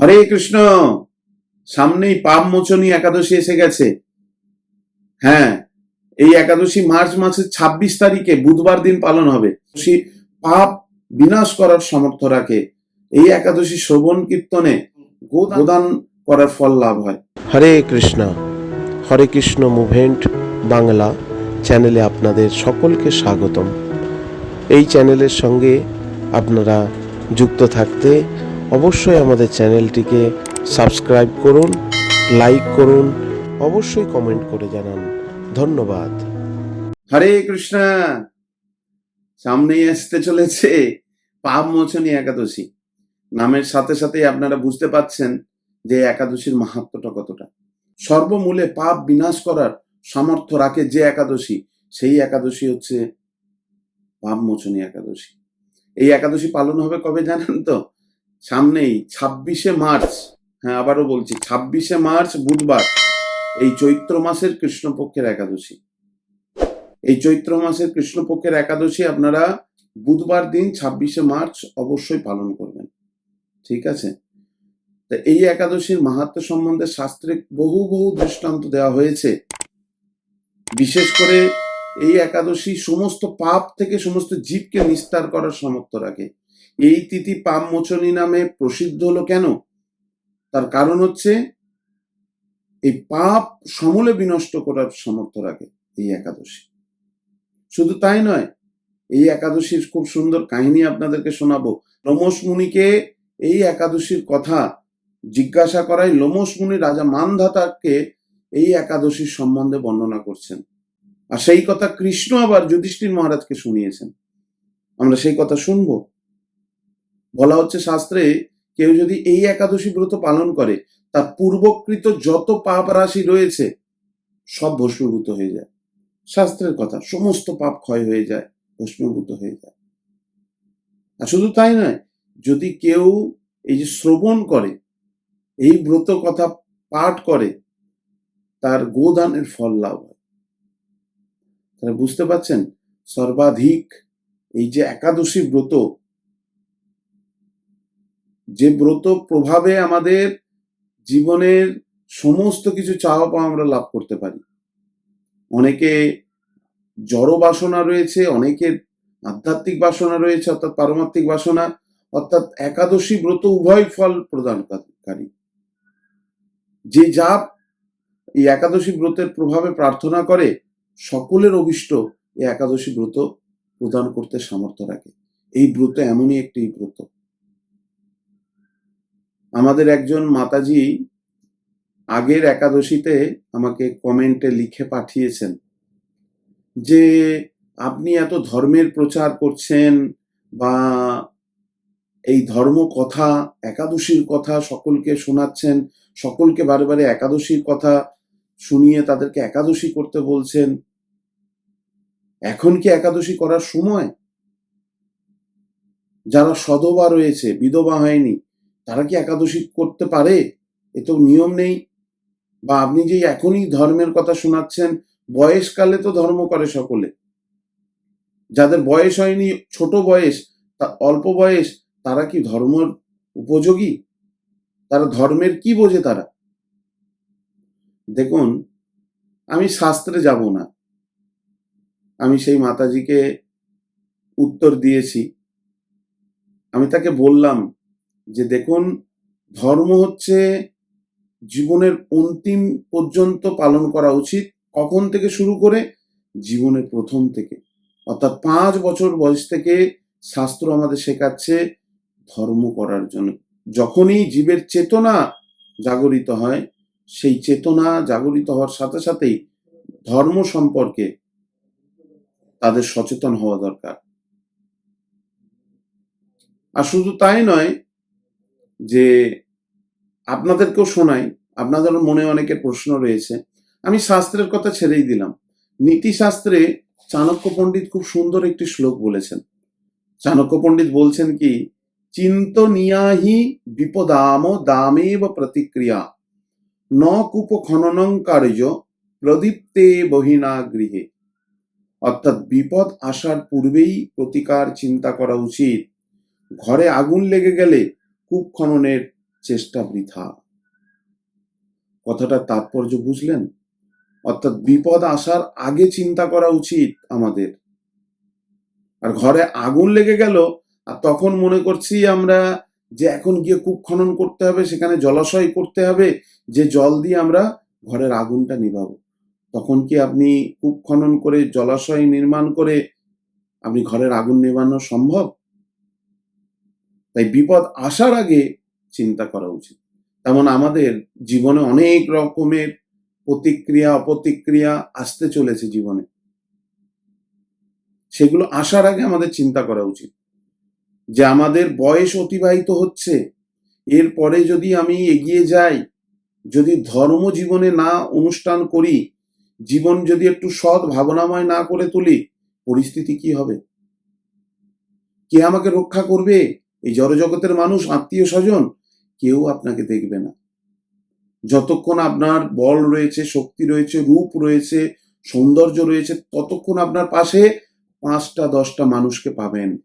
হরে কৃষ্ণ, সামনেই পাপ মোচনী একাদশী এসে গেছে। হ্যাঁ এই একাদশী মার্চ মাসের ছাব্বিশ তারিখে, বুধবার দিন পালন হবে। পাপ বিনাশ করার সামর্থ্য রাখে। এই একাদশী শ্রবণ কীর্তনে গোদান করার ফল লাভ হয়। হরে কৃষ্ণ হরে কৃষ্ণ মুভেন্ট বাংলা চ্যানেলে আপনাদের সকলকে স্বাগতম। এই চ্যানেলের সঙ্গে আপনারা যুক্ত থাকতে অবশ্যই আমাদের চ্যানেলটিকে সাবস্ক্রাইব করুন, লাইক করুন, অবশ্যই কমেন্ট করে জানান। ধন্যবাদ। হরে কৃষ্ণ। সামনেই আসতে চলেছে পাপ মোচনী একাদশী। নামের সাথে সাথে আপনারা বুঝতে পাচ্ছেন যে একাদশীর মাহাত্মটা কতটা। সর্বমূলে পাপ বিনাশ করার সামর্থ্য রাখে যে একাদশী, সেই একাদশী হচ্ছে পাপ মোচনী একাদশী। এই একাদশী পালন হবে কবে জানেন তো? সামনেই ছাব্বিশে মার্চ হ্যাঁ আবারও বলছি, ছাব্বিশে মার্চ বুধবার, এই চৈত্র মাসের কৃষ্ণপক্ষের একাদশী। এই চৈত্র মাসের কৃষ্ণপক্ষের একাদশী আপনারা বুধবার দিন ছাব্বিশে মার্চ অবশ্যই পালন করবেন। ঠিক আছে? তা এই একাদশীর মাহাত্ম সম্বন্ধে শাস্ত্রে বহু বহু দৃষ্টান্ত দেওয়া হয়েছে। বিশেষ করে এই একাদশী সমস্ত পাপ থেকে সমস্ত জীবকে নিস্তার করার সামর্থ্য রাখে। এই তিথি পাপ মোচনী নামে প্রসিদ্ধ হলো কেন? তার কারণ হচ্ছে, এই পাপ সমূলে বিনষ্ট করার সামর্থ্য রাখে এই একাদশী। শুধু তাই নয়, এই একাদশীর খুব সুন্দর কাহিনী আপনাদেরকে শোনাবো। লোমস মুনিকে এই একাদশীর কথা জিজ্ঞাসা করায় লোমস মুনি রাজা মানধাতাকে এই একাদশীর সম্বন্ধে বর্ণনা করছেন। আর সেই কথা কৃষ্ণ আবার যুধিষ্ঠির মহারাজকে শুনিয়েছেন। আমরা সেই কথা শুনব। বলা হচ্ছে শাস্ত্রে, কেউ যদি এই একাদশী ব্রত পালন করে, তার পূর্বকৃত যত পাপ রাশি রয়েছে, সব ভস্মীভূত হয়ে যায়। শাস্ত্রের কথা, সমস্ত পাপ ক্ষয় হয়ে যায় ভস্মীভূত হয়ে যায়। আর শুধু তাই নয়, যদি কেউ এই যে শ্রবণ করে, এই ব্রত কথা পাঠ করে, তার গোদানের ফল লাভ হয়। তাহলে বুঝতে পারছেন, সর্বাধিক এই যে একাদশী ব্রত যে ব্রত প্রভাবে আমাদের জীবনের সমস্ত কিছু চাওয়া পাওয়া আমরা লাভ করতে পারি। অনেকে জড় বাসনা রয়েছে অনেকের আধ্যাত্মিক বাসনা রয়েছে, অর্থাৎ পারমাত্মিক বাসনা, অর্থাৎ একাদশী ব্রত উভয় ফল প্রদানকারী। যে যা এই একাদশী ব্রতের প্রভাবে প্রার্থনা করে, সকলের অভিষ্ট এই একাদশী ব্রত প্রদান করতে সামর্থ্য রাখে। এই ব্রত এমনই একটি ব্রত। আমাদের একজন মাতাজি আগের একাদশীতে আমাকে কমেন্টে লিখে পাঠিয়েছেন যে, আপনি এত ধর্মের প্রচার করছেন বা এই ধর্ম কথা, একাদশীর কথা সকলকে শোনাচ্ছেন, সকলকে বারে একাদশীর কথা শুনিয়ে তাদেরকে একাদশী করতে বলছেন, এখন কি একাদশী করার সময়? যারা সদবা রয়েছে, বিধবা হয়নি তারা কি একাদশী করতে পারে? এ তো নিয়ম নেই। বা আপনি যে এখনই ধর্মের কথা শোনাচ্ছেন, বয়সকালে তো ধর্ম করে সকলে। যাদের বয়স হয়নি, ছোট বয়স, তা- অল্প বয়স, তারা কি ধর্মের উপযোগী? তারা ধর্মের কি বোঝে তারা? দেখুন, আমি শাস্ত্রে যাব না। আমি সেই মাতাজিকে উত্তর দিয়েছি। আমি তাকে বললাম যে দেখুন, ধর্ম হচ্ছে জীবনের অন্তিম পর্যন্ত পালন করা উচিত। কখন থেকে শুরু করে? জীবনের প্রথম থেকে। অর্থাৎ পাঁচ বছর বয়স থেকে শাস্ত্র আমাদের শেখাচ্ছে ধর্ম করার জন্য। যখনই জীবের চেতনা জাগরিত হয়, সেই চেতনা জাগরিত হওয়ার সাথে সাথেই ধর্ম সম্পর্কে তাদের সচেতন হওয়া দরকার। আর শুধু তাই নয় যে আপনাদেরকেও শোনাই, আপনাদের মনে অনেকের প্রশ্ন রয়েছে। আমি শাস্ত্রের কথা ছেড়েই দিলাম। নীতিশাস্ত্রে চাণক্য পণ্ডিত খুব সুন্দর একটি শ্লোক বলেছেন। চাণক্য পণ্ডিত বলছেন কি, চিন্তনিয়াহি বিপদাম দামেব প্রতিক্রিয়া। ন কূপ খননং কার্য প্রদীপ্তে বহিনা গৃহে। অর্থাৎ বিপদ আসার পূর্বেই প্রতিকার চিন্তা করা উচিত। ঘরে আগুন লেগে গেলে কূপ খননের চেষ্টা বৃথা। কথাটার তাৎপর্য বুঝলেন? অর্থাৎ বিপদ আসার আগে চিন্তা করা উচিত আমাদের। আর ঘরে আগুন লেগে গেল, আর তখন মনে করছি আমরা যে এখন গিয়ে কূপ খনন করতে হবে, সেখানে জলাশয় করতে হবে, যে জল দিয়ে আমরা ঘরের আগুনটা নিভাবো। তখন কি আপনি কূপ খনন করে জলাশয় নির্মাণ করে আপনি ঘরের আগুন নেভানো সম্ভব? তাই বিপদ আসার আগে চিন্তা করা উচিত। তেমন আমাদের জীবনে অনেক রকমের প্রতিক্রিয়া, অপ্রতিক্রিয়া আসতে চলেছে জীবনে। সেগুলো আসার আগে আমাদের চিন্তা করা উচিত। যে আমাদের বয়স অতিবাহিত হচ্ছে, এরপরে যদি আমি এগিয়ে যাই, যদি ধর্ম জীবনে না অনুষ্ঠান করি, জীবন যদি একটু সৎ ভাবনাময় না করে তুলি, পরিস্থিতি কি হবে? কে আমাকে রক্ষা করবে? এই জড়জগতের মানুষ, আত্মীয় স্বজন, কেউ আপনাকে দেখবে না। যতক্ষণ আপনার বল রয়েছে, শক্তি রয়েছে, রূপ রয়েছে, সৌন্দর্য রয়েছে, ততক্ষণ আপনার পাশে পাঁচটা, দশটা মানুষকে পাবেন।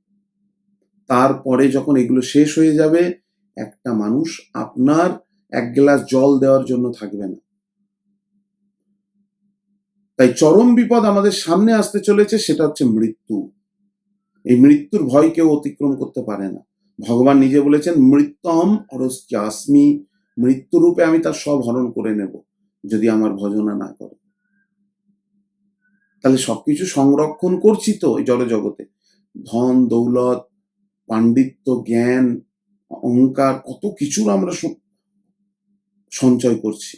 তারপরে যখন এগুলো শেষ হয়ে যাবে, একটা মানুষ আপনার এক গ্লাস জল দেওয়ার জন্য থাকবে না। তাই চরম বিপদ আমাদের সামনে আসতে চলেছে, সেটা হচ্ছে মৃত্যু। এই মৃত্যুর ভয় কেউ অতিক্রম করতে পারে না। ভগবান নিজে বলেছেন, মৃত্যম অরস্যাস্মি মৃত্যুরূপে আমি তার সব হরণ করে নেব, যদি আমার ভজনা না করে। তাহলে সবকিছু সংরক্ষণ করছি তো এই জড়জগতে ধন, দৌলত, পাণ্ডিত্য, জ্ঞান, অহংকার, কত কিছুর আমরা সঞ্চয় করছি।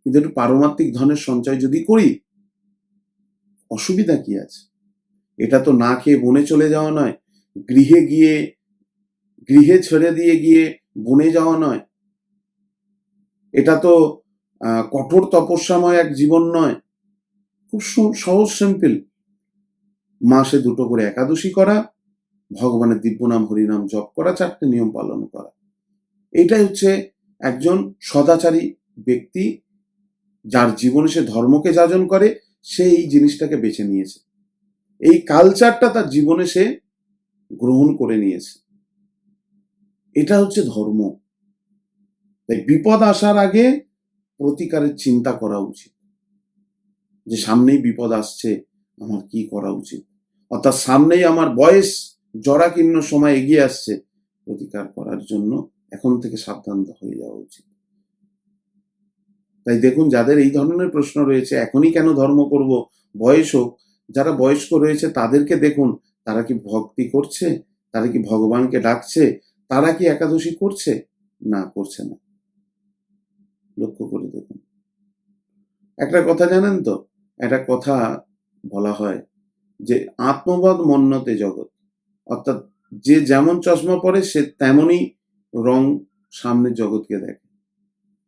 কিন্তু একটু পারমাত্মিক ধনের সঞ্চয় যদি করি, অসুবিধা কি আছে? এটা তো না খেয়ে বনে চলে যাওয়া নয়। গৃহে গিয়ে, গৃহে ছেড়ে দিয়ে গিয়ে বনে যাওয়া নয়। এটা তো কঠোর তপস্যাময় এক জীবন নয়। খুব সহ- সহজ সিম্পল। মাসে দুটো করে একাদশী করা, ভগবানের দিব্যনাম, হরিনাম জপ করা, চারটে নিয়ম পালন করা। এটাই হচ্ছে একজন সদাচারী ব্যক্তি, যার জীবনে সে ধর্মকে যাজন করে, সে এই জিনিসটাকে বেছে নিয়েছে। এই কালচারটা তার জীবনে সে গ্রহণ করে নিয়েছে। এটা হচ্ছে ধর্ম। তাই বিপদ আসার আগে প্রতিকারের চিন্তা করা উচিত। যে সামনেই বিপদ আসছে, আমার কি করা উচিত? অর্থাৎ সামনেই আমার বয়স জরাকীর্ণ সময় এগিয়ে আসছে, প্রতিকার করার জন্য এখন থেকে সাবধান হয়ে যাওয়া উচিত। তাই দেখুন, যাদের এই ধরনের প্রশ্ন রয়েছে, এখনই কেন ধর্ম করব? বয়স হোক, যারা বয়স্ক রয়েছে, তাদেরকে দেখুন তারা কি ভক্তি করছে? তারা কি ভগবানকে ডাকছে? তারা কি একাদশী করছে? না করছে না। লক্ষ্য করে দেখুন। একটা কথা জানেন তো? একটা কথা বলা হয় যে আত্মবাদ মন্নতে জগৎ। অর্থাৎ যে যেমন চশমা পরে, সে তেমনই রং সামনে জগৎকে দেখে।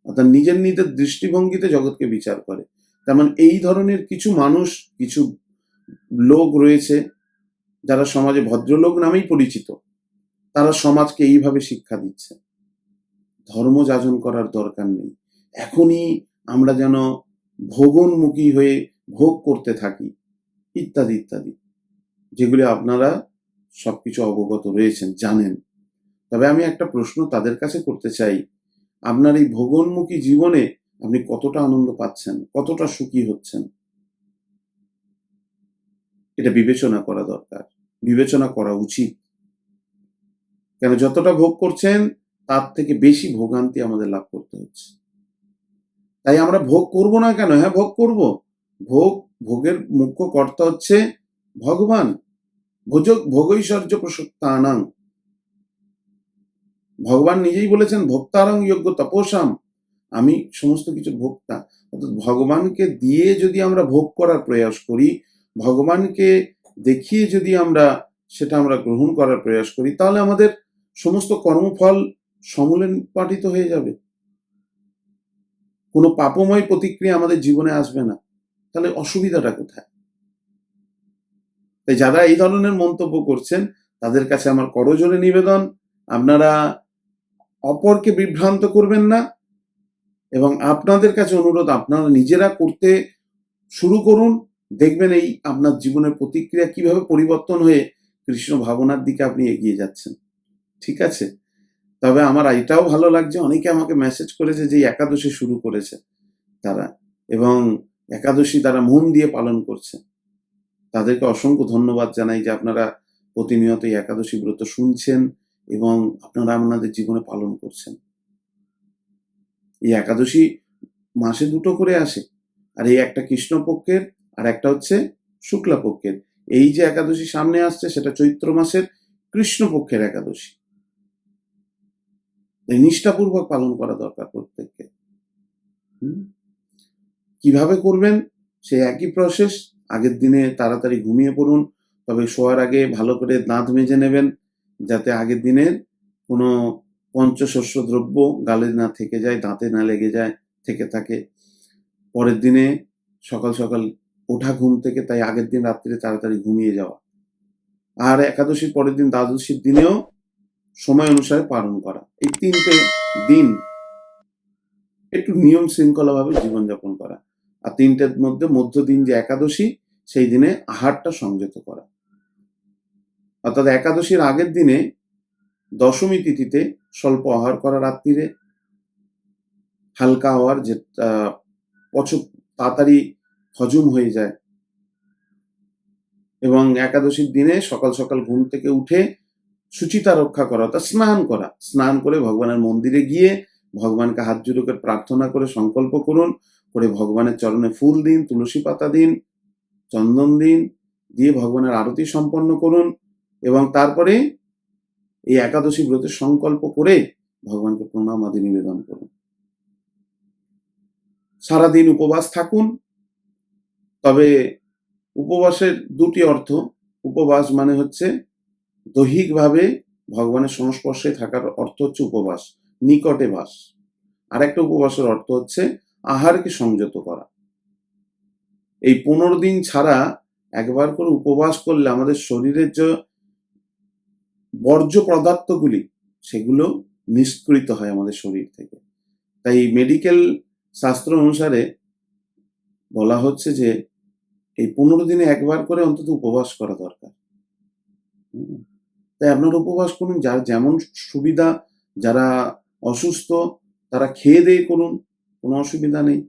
অর্থাৎ নিজের নিজের দৃষ্টিভঙ্গিতে জগৎকে বিচার করে। তেমন এই ধরনের কিছু মানুষ, কিছু লোক রয়েছে যারা সমাজে ভদ্রলোক নামেই পরিচিত, তারা সমাজকে এইভাবে শিক্ষা দিচ্ছে। ধর্ম যাজন করার দরকার নেই। এখনই আমরা যেন ভোগনমুখী হয়ে ভোগ করতে থাকি, ইত্যাদি ইত্যাদি। যেগুলি আপনারা সবকিছু অবগত রয়েছেন, জানেন। তবে আমি একটা প্রশ্ন তাদের কাছে করতে চাই। আপনার এই ভোগনমুখী জীবনে আপনি কতটা আনন্দ পাচ্ছেন? কতটা সুখী হচ্ছেন? এটা বিবেচনা করা দরকার। বিবেচনা করা উচিত। কেন যতটা ভোগ করছেন, তার থেকে বেশি ভোগান্তি আমাদের লাভ করতে হচ্ছে। তাই আমরা ভোগ করব না কেন? হ্যাঁ ভোগ করব। ভোগ, ভোগের মুখ্য কর্তা হচ্ছে ভগবান। ভোজ ভোগৈশ্বর্য প্রসক্তানাং ভগবান নিজেই বলেছেন, ভক্তারং যোগ্য তপসাম আমি সমস্ত কিছু ভোক্তা। অর্থাৎ ভগবানকে দিয়ে যদি আমরা ভোগ করার প্রয়াস করি, ভগবানকে দেখিয়ে যদি আমরা সেটা আমরা গ্রহণ করার প্রয়াস করি, তাহলে আমাদের সমস্ত কর্মফল সমূলে পাঠিত হয়ে যাবে। কোনো পাপময় প্রতিক্রিয়া আমাদের জীবনে আসবে না। তাহলে অসুবিধাটা কোথায়? তাই যারা এই ধরনের মন্তব্য করছেন, তাদের কাছে আমার করজোরে নিবেদন, আপনারা অপরকে বিভ্রান্ত করবেন না এবং আপনাদের কাছে অনুরোধ, আপনারা নিজেরা করতে শুরু করুন। দেখবেন এই আপনার জীবনের প্রতিক্রিয়া কীভাবে পরিবর্তন হয়ে কৃষ্ণ ভাবনার দিকে আপনি এগিয়ে যাচ্ছেন। ঠিক আছে? তবে আমার এটাও ভালো লাগছে। অনেকে আমাকে মেসেজ করেছে যে একাদশী শুরু করেছে তারা এবং একাদশী তারা মন দিয়ে পালন করছে। তাদেরকে অসংখ্য ধন্যবাদ জানাই যে, আপনারা প্রতিনিয়ত এই একাদশী ব্রত শুনছেন এবং আপনারা আপনাদের জীবনে পালন করছেন। এই একাদশী মাসে দুটো করে আসে। আর এই একটা কৃষ্ণপক্ষের আর একটা হচ্ছে শুক্লাপক্ষের। এই যে একাদশী সামনে আসছে, সেটা চৈত্র মাসের কৃষ্ণপক্ষের একাদশী। নিষ্ঠাপূর্বক পালন করা দরকার প্রত্যেককে? কীভাবে করবেন? সেই একই প্রসেস আগের দিনে তাড়াতাড়ি ঘুমিয়ে পড়ুন, তবে শোয়ার আগে ভালো করে দাঁত মেজে নেবেন, যাতে আগের দিনের কোনো পঞ্চশস্য দ্রব্য গালে না থেকে যায়, দাঁতে না লেগে যায়, থেকে থাকে। পরের দিনে সকাল সকাল ওঠা ঘুম থেকে তাই আগের দিন রাত্রিরে তাড়াতাড়ি ঘুমিয়ে যাওয়া। আর একাদশীর পরের দিন দ্বাদশীর দিনেও সময় অনুসারে পালন করা। এই তিনটে দিন একটু নিয়ম শৃঙ্খলাভাবে জীবনযাপন করা। আর তিনটের মধ্যে মধ্য দিন যে একাদশী, সেই দিনে আহারটা সংযত করা। অর্থাৎ একাদশীর আগের দিনে দশমী তিথিতে স্বল্প আহার করা রাত্রিরে। হালকা যেটা পচ তাড়াতাড়ি হজম হয়ে যায়। এবং একাদশীর দিনে সকাল সকাল ঘুম থেকে উঠে সুচিতা রক্ষা করা, অর্থাৎ স্নান করা। স্নান করে ভগবানের মন্দিরে গিয়ে ভগবানকে হাত জোড়ো করে প্রার্থনা করে সংকল্প করুন, করে ভগবানের চরণে ফুল দিন, তুলসী পাতা দিন, চন্দন দিন, দিয়ে ভগবানের আরতি সম্পন্ন করুন এবং তারপরে এই একাদশী ব্রতের সংকল্প করে ভগবানকে প্রণাম আদি নিবেদন করুন। সারাদিন উপবাস থাকুন তবে উপবাসের দুটি অর্থ, উপবাস মানে হচ্ছে দৈহিকভাবে ভগবানের সংস্পর্শে থাকার অর্থ হচ্ছে উপবাস, নিকটে বাস। আর একটা উপবাসের অর্থ হচ্ছে আহারকে সংযত করা। এই পনেরো দিন ছাড়া একবার করে উপবাস করলে আমাদের শরীরের যে বর্জ্য পদার্থগুলি, সেগুলো নিষ্কৃত হয় আমাদের শরীর থেকে। তাই মেডিকেল শাস্ত্র অনুসারে বলা হচ্ছে যে এই পনেরো দিনে একবার করে অন্তত উপবাস করা দরকার। তাই আপনারা উপবাস করুন, যার যেমন সুবিধা, যারা অসুস্থ, তারা খেয়ে দিয়ে করুন, কোনো অসুবিধা নেই।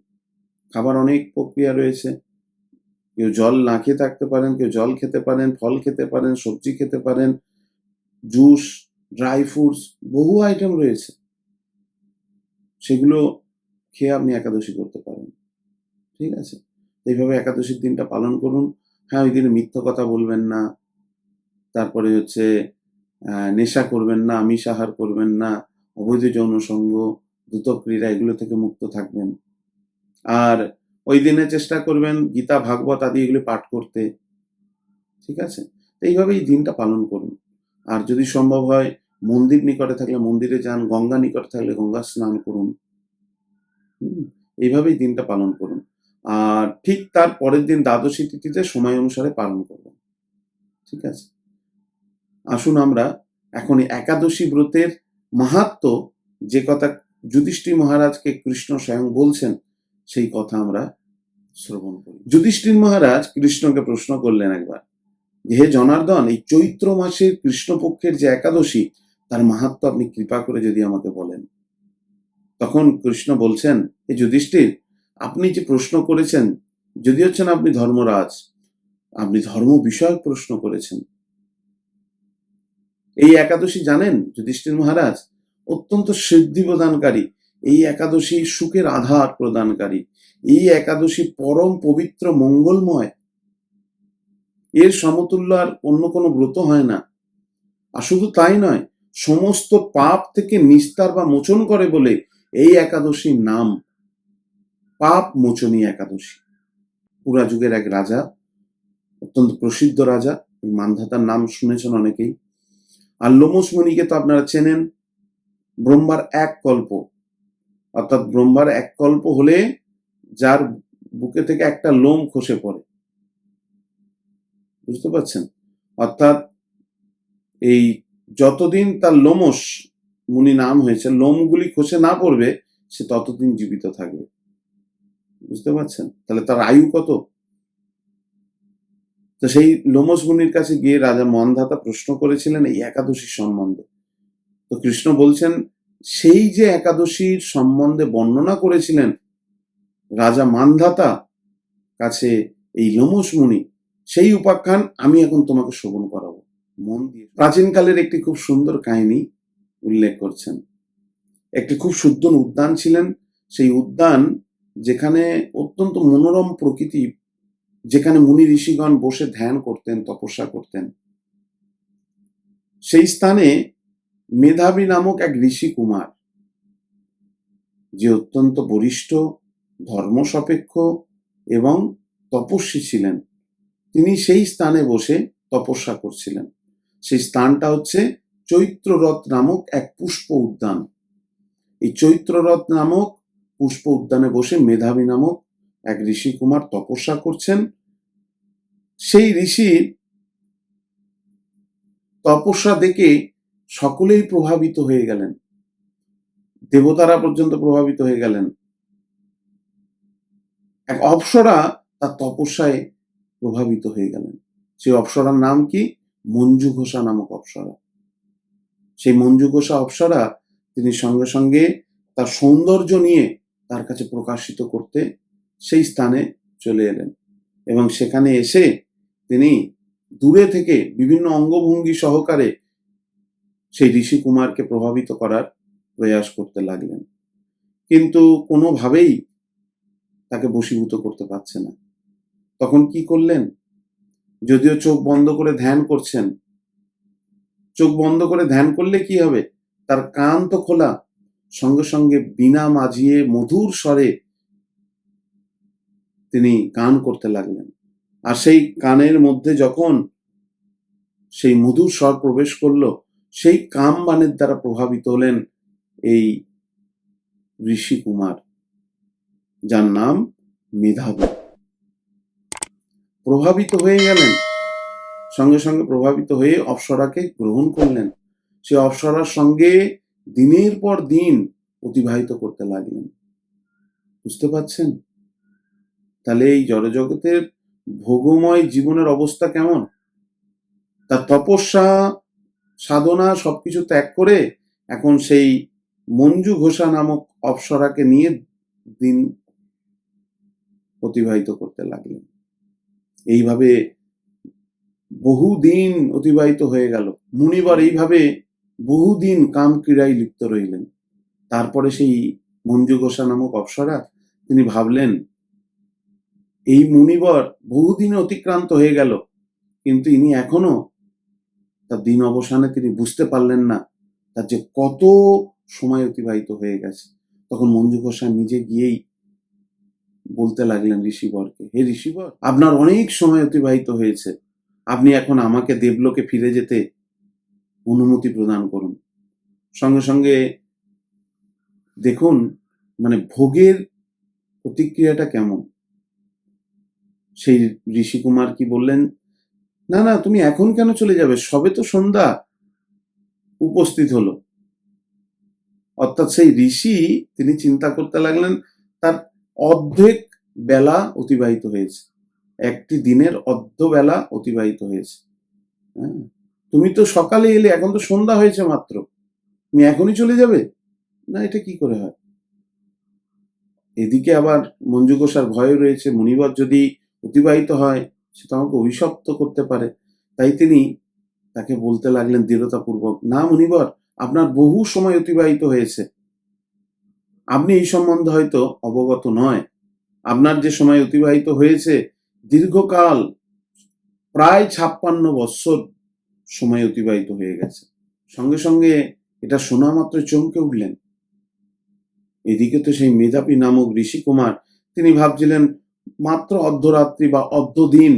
খাবার অনেক প্রক্রিয়া রয়েছে। কেউ জল না খেয়ে থাকতে পারেন, কেউ জল খেতে পারেন, ফল খেতে পারেন, সবজি খেতে পারেন, জুস, ড্রাই ফ্রুটস, বহু আইটেম রয়েছে। সেগুলো খেয়ে আপনি একাদশী করতে পারেন। ঠিক আছে? এইভাবে একাদশীর দিনটা পালন করুন। হ্যাঁ ওই দিনে মিথ্যা কথা বলবেন না। তারপরে হচ্ছে নেশা করবেন না, আমিষ আহার করবেন না, অবৈধ যৌন সঙ্গ দ্রুত ক্রীড়া, এগুলো থেকে মুক্ত থাকবেন। আর ওই দিনে চেষ্টা করবেন গীতা, ভাগবত আদি এগুলো পাঠ করতে। ঠিক আছে? এইভাবে এই দিনটা পালন করুন। আর যদি সম্ভব হয়, মন্দির নিকটে থাকলে মন্দিরে যান, গঙ্গা নিকটে থাকলে গঙ্গা স্নান করুন। এইভাবেই দিনটা পালন করুন। ঠিক তার পরের দিন দ্বাদশী তিথিতে সময় অনুসারে পালন করবেন ঠিক আছে? আসুন আমরা এখন এই একাদশী ব্রতের মাহাত্ম, যে কথা যুধিষ্ঠির মহারাজকে কৃষ্ণ স্বয়ং বলছেন, সেই কথা আমরা শ্রবণ করি। যুধিষ্ঠির মহারাজ কৃষ্ণকে প্রশ্ন করলেন একবার হে জনার্দন, এই চৈত্র মাসের কৃষ্ণপক্ষের যে একাদশী, তার মাহাত্ম আপনি কৃপা করে যদি আমাকে বলেন? তখন কৃষ্ণ বলছেন, হে যুধিষ্ঠির আপনি যে প্রশ্ন করেছেন, যদি হচ্ছেন আপনি ধর্মরাজ, আপনি ধর্ম বিষয়ক প্রশ্ন করেছেন। এই একাদশী জানেন, যুধিষ্ঠির মহারাজ? অত্যন্ত সিদ্ধি প্রদানকারী, এই একাদশী সুখের আধার প্রদানকারী, এই একাদশী পরম পবিত্র মঙ্গলময়। এর সমতুল্য আর অন্য কোনো ব্রত হয় না। আর শুধু তাই নয়, সমস্ত পাপ থেকে নিস্তার বা মোচন করে বলে এই একাদশীর নাম। পাপ মোচনী একাদশী। পুরা যুগের এক রাজা, অত্যন্ত প্রসিদ্ধ রাজা মানধাতার নাম শুনেছেন অনেকেই। আর লোমস মুনিকে তো আপনারা চেনেন, ব্রহ্মার এক কল্প। অর্থাৎ ব্রহ্মার এক কল্প হলে যার বুকে থেকে একটা লোম খসে পড়ে। বুঝতে পারছেন? অর্থাৎ এই যতদিন তার লোমস মুনি নাম হয়েছে, লোমগুলি খসে না পড়বে, সে ততদিন জীবিত থাকবে। বুঝতে পারছেন? তাহলে তার আয়ু কত? তো সেই লোমস মুনির কাছে গিয়ে রাজা মনধাতা প্রশ্ন করেছিলেন এই একাদশী সম্বন্ধে। তো কৃষ্ণ বলছেন, সেই যে একাদশীর সম্বন্ধে বর্ণনা করেছিলেন রাজা মানধাতা কাছে এই লোমস মুনি, সেই উপাখ্যান আমি এখন তোমাকে শ্রবণ করাবো। মন দিয়ে প্রাচীনকালের একটি খুব সুন্দর কাহিনী উল্লেখ করছেন। একটি খুব সুন্দর উদ্যান ছিলেন। সেই উদ্যান যেখানে অত্যন্ত মনোরম প্রকৃতি, যেখানে মুনি ঋষিগণ বসে ধ্যান করতেন, তপস্যা করতেন। সেই স্থানে মেধাবী নামক এক ঋষি কুমার, যে অত্যন্ত বরিষ্ঠ ধর্মসাপেক্ষ এবং তপস্বী ছিলেন। তিনি সেই স্থানে বসে তপস্যা করছিলেন। সেই স্থানটা হচ্ছে চৈত্ররথ নামক এক পুষ্প উদ্যান। এই চৈত্ররথ নামক পুষ্প উদ্যানে বসে মেধাবী নামক এক ঋষি কুমার তপস্যা করছেন। সেই ঋষির তপস্যা দেখে সকলেই প্রভাবিত হয়ে গেলেন। দেবতারা পর্যন্ত প্রভাবিত হয়ে গেলেন। এক অপ্সরা তার তপস্যায় প্রভাবিত হয়ে গেলেন। সেই অপ্সরার নাম কি? মঞ্জু ঘোষা নামক অপ্সরা। সেই মঞ্জু ঘোষা অপ্সরা তিনি সঙ্গে সঙ্গে তার সৌন্দর্য নিয়ে তার কাছে প্রকাশিত করতে সেই স্থানে চলে এলেন এবং সেখানে এসে তিনি দূরে থেকে বিভিন্ন অঙ্গভঙ্গি সহকারে সেই ঋষি কুমারকে প্রভাবিত করার প্রয়াস করতে লাগলেন। কিন্তু কোনোভাবেই তাকে বশীভূত করতে পারছে না। তখন কি করলেন? যদিও চোখ বন্ধ করে ধ্যান করছেন। চোখ বন্ধ করে ধ্যান করলে কি হবে? তার কান তো খোলা। সঙ্গে সঙ্গে বিনা মাঝিয়ে মধুর স্বরে তিনি গান করতে লাগলেন। আর সেই কানের মধ্যে যখন সেই মধুর স্বর প্রবেশ করল, সেই কাম বানের দ্বারা প্রভাবিত হলেন এই ঋষি কুমার, যার নাম মেধাবী। প্রভাবিত হয়ে গেলেন, সঙ্গে সঙ্গে প্রভাবিত হয়ে অপ্সরাকে গ্রহণ করলেন। সে অপ্সরার সঙ্গে দিনের পর দিন অতিবাহিত করতে লাগলেন। বুঝতে পারছেন? তাহলে এই জড়জগতের ভোগময় জীবনের অবস্থা কেমন? তার তপস্যা, সাধনা সবকিছু ত্যাগ করে এখন সেই মঞ্জু ঘোষা নামক অপ্সরাকে নিয়ে দিন অতিবাহিত করতে লাগলেন। এইভাবে বহুদিন অতিবাহিত হয়ে গেল। মুনিবার এইভাবে বহুদিন কাম ক্রীড়ায় লিপ্ত রইলেন। তারপরে সেই মঞ্জু ঘোষা নামক অপ্সরা তিনি ভাবলেন, এই মুনিবর বহুদিন অতিক্রান্ত হয়ে গেল, কিন্তু ইনি এখনও তার দিন অবসানে তিনি বুঝতে পারলেন না, তার যে কত সময় অতিবাহিত হয়ে গেছে। তখন মঞ্জু ঘোষা নিজে গিয়েই বলতে লাগলেন ঋষিবরকে, হে ঋষিবর, আপনার অনেক সময় অতিবাহিত হয়েছে। আপনি এখন আমাকে দেবলোকে ফিরে যেতে অনুমতি প্রদান করুন। সঙ্গে সঙ্গে দেখুন মানে ভোগের প্রতিক্রিয়াটা কেমন? সেই ঋষিকুমার কি বললেন, না না, তুমি এখন কেন চলে যাবে? সবে তো সন্ধ্যা, উপস্থিত হলো। অর্থাৎ সেই ঋষি, তিনি চিন্তা করতে লাগলেন, তার অর্ধেক বেলা অতিবাহিত হয়েছে। একটি দিনের অর্ধ বেলা অতিবাহিত হয়েছে। হ্যাঁ? তুমি তো সকালে এলে, এখন তো সন্ধ্যা হয়েছে মাত্র। তুমি এখনই চলে যাবে? না, এটা কি করে হয়? এদিকে আবার মঞ্জু ঘোষার ভয় রয়েছে। মনিবর যদি অতিবাহিত হয়, সে তো আমাকে অভিশপ্ত করতে পারে। তাই তিনি তাকে বলতে লাগলেন দৃঢ়তাপূর্বক, না, মনিবর, আপনার বহু সময় অতিবাহিত হয়েছে। আপনি এই সম্বন্ধে হয়তো অবগত নয়। আপনার যে সময় অতিবাহিত হয়েছে, দীর্ঘকাল, প্রায় ছাপ্পান্ন বৎসর সময় অতিবাহিত হয়ে গেছে। সঙ্গে সঙ্গে এটা শোনা মাত্র চমকে উঠলেন। এদিকে তো সেই মেধাপী নামক ঋষি কুমার, তিনি ভাবছিলেন মাত্র অর্ধরাত্রি বা অর্ধ দিন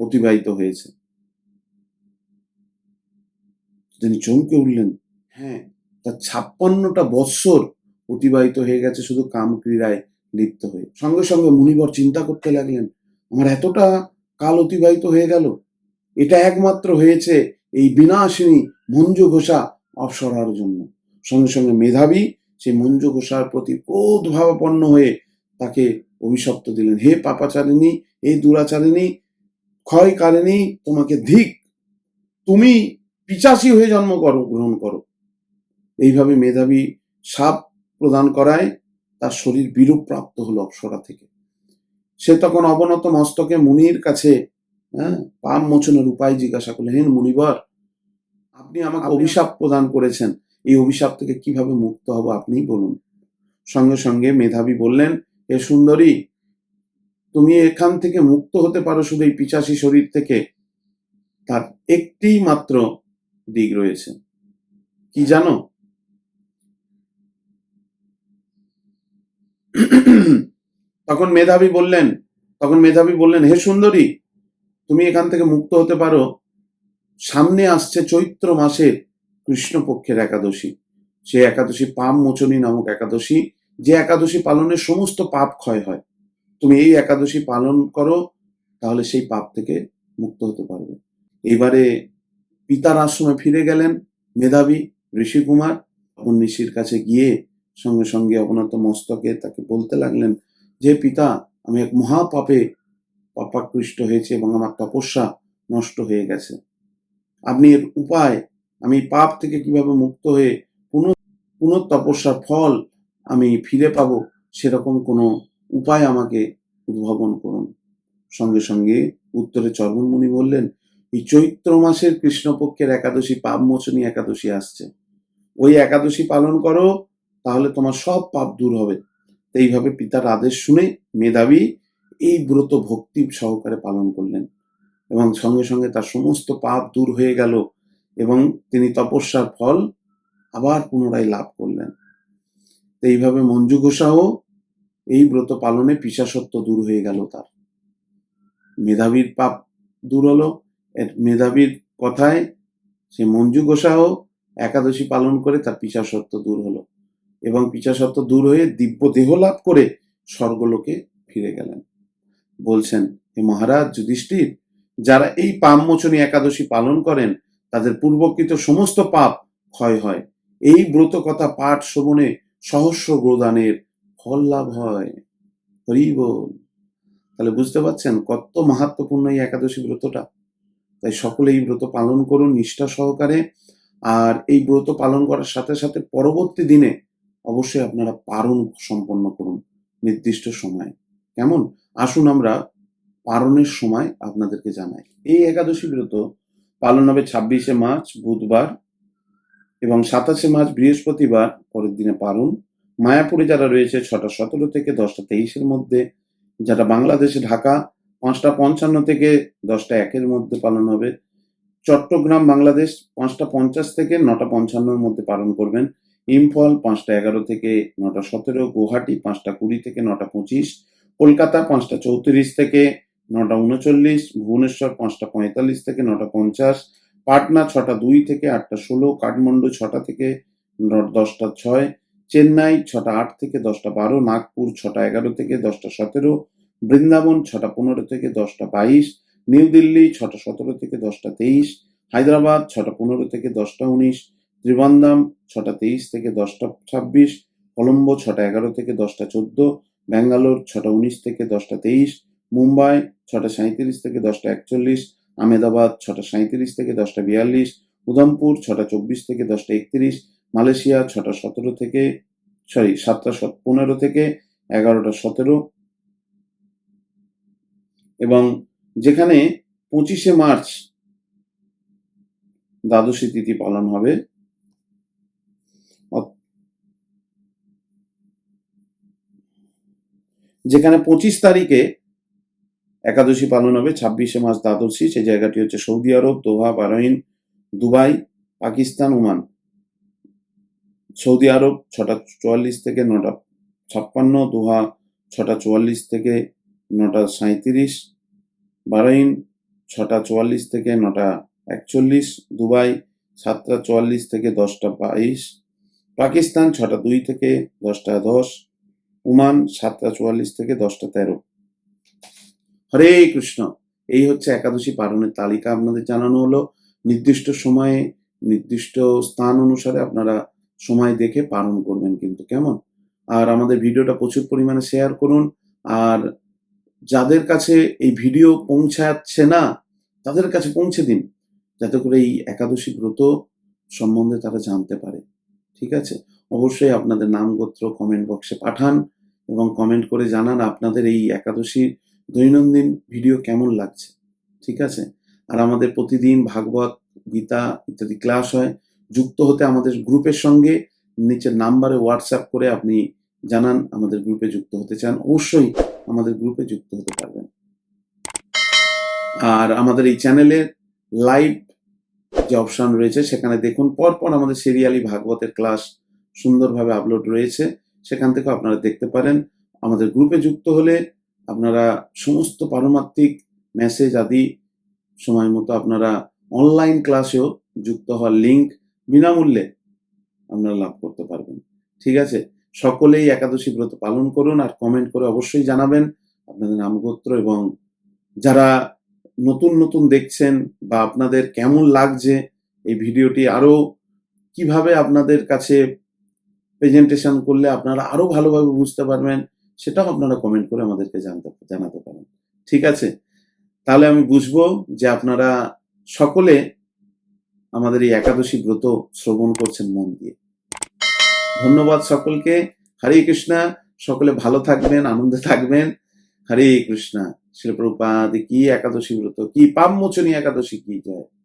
অতিবাহিত হয়েছে। তিনি চমকে উঠলেন হ্যাঁ তার ছাপ্পান্নটা বৎসর অতিবাহিত হয়ে গেছে শুধু কাম ক্রীড়ায় লিপ্ত হয়ে। সঙ্গে সঙ্গে মুনিবর চিন্তা করতে লাগলেন, আমার এতটা কাল অতিবাহিত হয়ে গেল এটা একমাত্র হয়েছে এই বিনাশিনী মঞ্জু ঘোষা অপসরার জন্য। সঙ্গে সঙ্গে মেধাবী সেই মঞ্জু ঘোষার প্রতি ক্রোধ ভাবাপন্ন হয়ে তাকে অভিশপ্ত দিলেন। হে পাপাচারিণী এই দুরাচারিণী, ক্ষয়কারিণী, তোমাকে ধিক। তুমি পিচাসী হয়ে জন্ম করো, গ্রহণ করো। এইভাবে মেধাবী সাপ প্রদান করায় তার শরীর বিরূপ প্রাপ্ত হলো অপ্সরা থেকে। সে তখন অবনত মস্তকে মুনির কাছে হ্যাঁ? পাপ মোচনের উপায় জিজ্ঞাসা করলেন হেন মুনিবর আপনি আমাকে অভিশাপ প্রদান করেছেন। এই অভিশাপ থেকে কীভাবে মুক্ত হব আপনি বলুন? সঙ্গে সঙ্গে মেধাবী বললেন এ সুন্দরী তুমি এখান থেকে মুক্ত হতে পারো শুধু এই পিচাসী শরীর থেকে। তার একটি মাত্র দিক রয়েছে। কি জানো? তখন মেধাবী বললেন তখন মেধাবী বললেন হে সুন্দরী তুমি এখান থেকে মুক্ত হতে পারো। সামনে আসছে চৈত্র মাসের কৃষ্ণপক্ষের একাদশী। সে একাদশী পাপ মোচনী নামক একাদশী, যে একাদশী পালনের সমস্ত পাপ ক্ষয় হয়। তুমি এই একাদশী পালন করো, তাহলে সেই পাপ থেকে মুক্ত হতে পারবে। এবারে পিতার আশ্রমে ফিরে গেলেন মেধাবী ঋষিকুমার তখন ঋষির কাছে গিয়ে সঙ্গে সঙ্গে অবনত মস্তকে তাকে বলতে লাগলেন, যে পিতা, আমি এক মহাপাপে পাপাকৃষ্ট হয়েছে এবং আমার তপস্যা নষ্ট হয়ে গেছে। আপনি এর উপায়, আমি পাপ থেকে কীভাবে মুক্ত হয়ে পুনঃ পুনঃ তপস্যার ফল আমি ফিরে পাবো, সেরকম কোনো উপায় আমাকে উদ্ভাবন করুন। সঙ্গে সঙ্গে উত্তরে চর্মনমুনি বললেন, এই চৈত্র মাসের কৃষ্ণপক্ষের একাদশী পাপ মোচনী একাদশী আসছে। ওই একাদশী পালন করো, তাহলে তোমার সব পাপ দূর হবে। এইভাবে পিতার আদেশ শুনে মেধাবী এই ব্রত ভক্তি সহকারে পালন করলেন এবং সঙ্গে সঙ্গে তার সমস্ত পাপ দূর হয়ে গেল এবং তিনি তপস্যার ফল আবার পুনরায় লাভ করলেন। এইভাবে মঞ্জু ঘোষাও এই ব্রত পালনে পিসাসত্ব দূর হয়ে গেল তার। মেধাবীর পাপ দূর হলো মেধাবীর কথায় সে মঞ্জু ঘোষাও একাদশী পালন করে তার পিসাসত্ব দূর হলো এবং পিসাসত্ব দূর হয়ে দিব্য দেহ লাভ করে স্বর্গলোকে ফিরে গেলেন। বলছেন, হে মহারাজ, যুধিষ্ঠির, যারা এই পাপমোচনী একাদশী পালন করেন, তাদের পূর্বকৃত সমস্ত পাপ ক্ষয় হয়। এই ব্রত কথা পাঠ শ্রবণে সহস্র গ্রদানের ফল লাভ হয়। হরি বল। তাহলে বুঝতে পারছেন কত মাহাত্মপূর্ণ এই একাদশী ব্রতটা? তাই সকলে এই ব্রত পালন করুন নিষ্ঠা সহকারে। আর এই ব্রত পালন করার সাথে সাথে পরবর্তী দিনে অবশ্যই আপনারা পারণ সম্পন্ন করুন নির্দিষ্ট সময়। কেমন? আসুন আমরা পারণের সময় আপনাদেরকে জানাই। এই একাদশী ব্রত পালন হবে ছাব্বিশে মার্চ, বুধবার এবং সাতাশে মার্চ, বৃহস্পতিবার, পরের দিনে পালন। মায়াপুরে যারা রয়েছে, ছটা সতেরো থেকে দশটা তেইশের মধ্যে। যারা বাংলাদেশে, ঢাকা, পাঁচটা পঞ্চান্ন থেকে দশটা একের মধ্যে পালন হবে। চট্টগ্রাম, বাংলাদেশ, পাঁচটা পঞ্চাশ থেকে নটা পঞ্চান্নর মধ্যে পালন করবেন। ইম্ফল, পাঁচটা এগারো থেকে নটা সতেরো। গুয়াহাটি, পাঁচটা কুড়ি থেকে নটা পঁচিশ। কলকাতা পাঁচটা চৌত্রিশ থেকে নটা উনচল্লিশ, ভুবনেশ্বর পাঁচটা পঁয়তাল্লিশ থেকে নটা পঞ্চাশ, পাটনা ছটা দুই থেকে আটটা ষোলো, কাঠমান্ডু ছটা থেকে দশটা ছয়, চেন্নাই ছটা আট থেকে দশটা বারো, নাগপুর ছটা এগারো থেকে দশটা সতেরো, বৃন্দাবন ছটা পনেরো থেকে দশটা বাইশ, নিউ দিল্লি ছটা সতেরো থেকে দশটা তেইশ, হায়দ্রাবাদ ছটা পনেরো থেকে দশটা উনিশ, ত্রিবান্দাম ছটা তেইশ থেকে দশটা ছাব্বিশ, কলম্বো ছটা এগারো থেকে দশটা চোদ্দ ব্যাঙ্গালোর ছটা উনিশ থেকে দশটা তেইশ, মুম্বাই ছটা সাঁইত্রিশ থেকে দশটা একচল্লিশ আমেদাবাদ ছটা সাঁইত্রিশ থেকে দশটা বিয়াল্লিশ, উধমপুর ছটা চব্বিশ থেকে দশটা একত্রিশ, মালয়েশিয়া ছটা সতেরো থেকে, সরি, সাতটা সত- পনেরো থেকে এগারোটা সতেরো। এবং যেখানে পঁচিশে মার্চ দ্বাদশী তিথি পালন হবে যেখানে পঁচিশ তারিখে একাদশী পালন হবে, ছাব্বিশে মার্চ দ্বাদশী। সেই জায়গাটি হচ্ছে সৌদি আরব, Doha Bahrain Dubai, Pakistan, Oman. Saudi আরব ছটা চুয়াল্লিশ থেকে নটা ছাপ্পান্ন, দোহা ছটা চুয়াল্লিশ থেকে নটা সাঁইত্রিশ বারোইন ছটা চুয়াল্লিশ থেকে নটা একচল্লিশ, দুবাই সাতটা চুয়াল্লিশ থেকে দশটা বাইশ, পাকিস্তান ছটা দুই থেকে দশটা দশ ওমান সাতটা চুয়াল্লিশ থেকে দশটা তেরো। হরে কৃষ্ণ। এই হচ্ছে একাদশী পালনের তালিকা। আপনাদের জানানো হলো, নির্দিষ্ট সময়ে, নির্দিষ্ট স্থান অনুসারে আপনারা সময় দেখে পালন করবেন কিন্তু, কেমন? আর আমাদের ভিডিওটা প্রচুর পরিমাণে শেয়ার করুন। আর যাদের কাছে এই ভিডিও পৌঁছাচ্ছে না, তাদের কাছে পৌঁছে দিন। যাতে করে এই একাদশী ব্রত সম্বন্ধে তারা জানতে পারে। ঠিক আছে? অবশ্যই আপনাদের নাম গোত্র কমেন্ট বক্সে পাঠান। এবং কমেন্ট করে জানান আপনাদের এই একাদশীর দৈনন্দিন ভিডিও কেমন লাগছে, ঠিক আছে? আর আমাদের প্রতিদিন ভাগবত, গীতা ইত্যাদি ক্লাস হয়, যুক্ত হতে আমাদের গ্রুপের সঙ্গে নিচের নাম্বারে হোয়াটসঅ্যাপ করে আপনি জানান আমাদের গ্রুপে যুক্ত হতে চান, অবশ্যই আমাদের গ্রুপে যুক্ত হতে পারবেন। আর আমাদের এই চ্যানেলে লাইভ যে অপশন রয়েছে, সেখানে দেখুন, পরপর আমাদের সিরিয়ালি ভাগবতের ক্লাস সুন্দরভাবে আপলোড রয়েছে। সেখান থেকে আপনারা দেখতে পারেন। আমাদের গ্রুপে যুক্ত হলে আপনারা সমস্ত পারমাত্মিক মেসেজ আদি সময় মতো আপনারা অনলাইন ক্লাসেও যুক্ত হওয়ার লিঙ্ক বিনামূল্যে আপনারা লাভ করতে পারবেন। ঠিক আছে? সকলেই একাদশী ব্রত পালন করুন আর কমেন্ট করে অবশ্যই জানাবেন আপনাদের নামগোত্র এবং যারা নতুন নতুন দেখছেন বা আপনাদের কেমন লাগছে এই ভিডিওটি আরও কীভাবে আপনাদের কাছে প্রেজেন্টেশন করলে আপনারা আরও ভালোভাবে বুঝতে পারবেন, সেটাও আপনারা কমেন্ট করে আমাদেরকে জানতে, জানাতে পারেন। ঠিক আছে? তাহলে আমি বুঝব যে আপনারা সকলে আমাদের এই একাদশী ব্রত শ্রবণ করছেন মন দিয়ে। ধন্যবাদ সকলকে। হরে কৃষ্ণা। সকলে ভালো থাকবেন, আনন্দে থাকবেন। হরে কৃষ্ণা। শিলপ্রপাদ কি একাদশী ব্রত, কি পাপ মোচনী একাদশী, কি যায়